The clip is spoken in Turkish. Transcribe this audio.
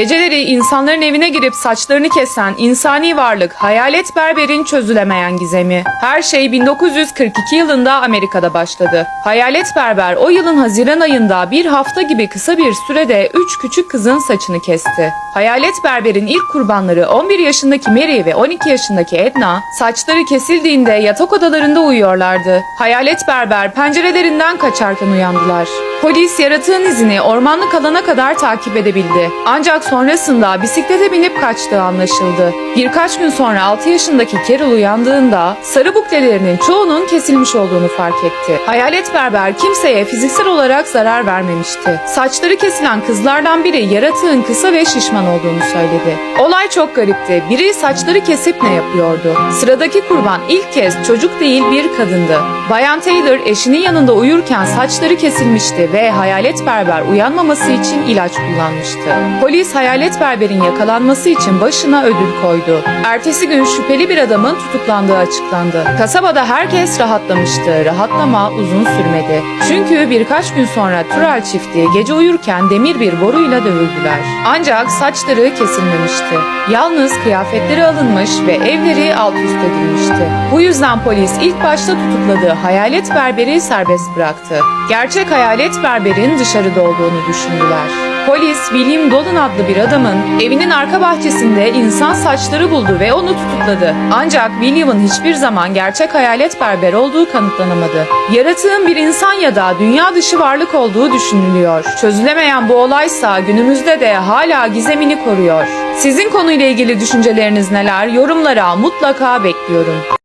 Geceleri insanların evine girip saçlarını kesen insani varlık Hayalet Berber'in çözülemeyen gizemi. Her şey 1942 yılında Amerika'da başladı. Hayalet Berber o yılın Haziran ayında bir hafta gibi kısa bir sürede 3 küçük kızın saçını kesti. Hayalet Berber'in ilk kurbanları 11 yaşındaki Mary ve 12 yaşındaki Edna saçları kesildiğinde yatak odalarında uyuyorlardı. Hayalet Berber pencerelerinden kaçarken uyandılar. Polis yaratığın izini ormanlık alana kadar takip edebildi. Ancak sonrasında bisiklete binip kaçtığı anlaşıldı. Birkaç gün sonra 6 yaşındaki Carol uyandığında sarı buklelerinin çoğunun kesilmiş olduğunu fark etti. Hayalet berber kimseye fiziksel olarak zarar vermemişti. Saçları kesilen kızlardan biri yaratığın kısa ve şişman olduğunu söyledi. Olay çok garipti. Biri saçları kesip ne yapıyordu? Sıradaki kurban ilk kez çocuk değil bir kadındı. Bayan Taylor eşinin yanında uyurken saçları kesilmişti ve hayalet berber uyanmaması için ilaç kullanmıştı. Polis hayalet berberin yakalanması için başına ödül koydu. Ertesi gün şüpheli bir adamın tutuklandığı açıklandı. Kasabada herkes rahatlamıştı. Rahatlama uzun sürmedi. Çünkü birkaç gün sonra Tural çifti gece uyurken demir bir boruyla dövüldüler. Ancak saçları kesilmemişti. Yalnız kıyafetleri alınmış ve evleri alt üst edilmişti. Bu yüzden polis ilk başta tutukladığı hayalet berberi serbest bıraktı. Gerçek hayalet berberin dışarıda olduğunu düşündüler. Polis William Dolan adlı bir adamın evinin arka bahçesinde insan saçları buldu ve onu tutukladı. Ancak William'ın hiçbir zaman gerçek hayalet berber olduğu kanıtlanamadı. Yaratığın bir insan ya da dünya dışı varlık olduğu düşünülüyor. Çözülemeyen bu olaysa günümüzde de hala gizemini koruyor. Sizin konuyla ilgili düşünceleriniz neler? Yorumlara mutlaka bekliyorum.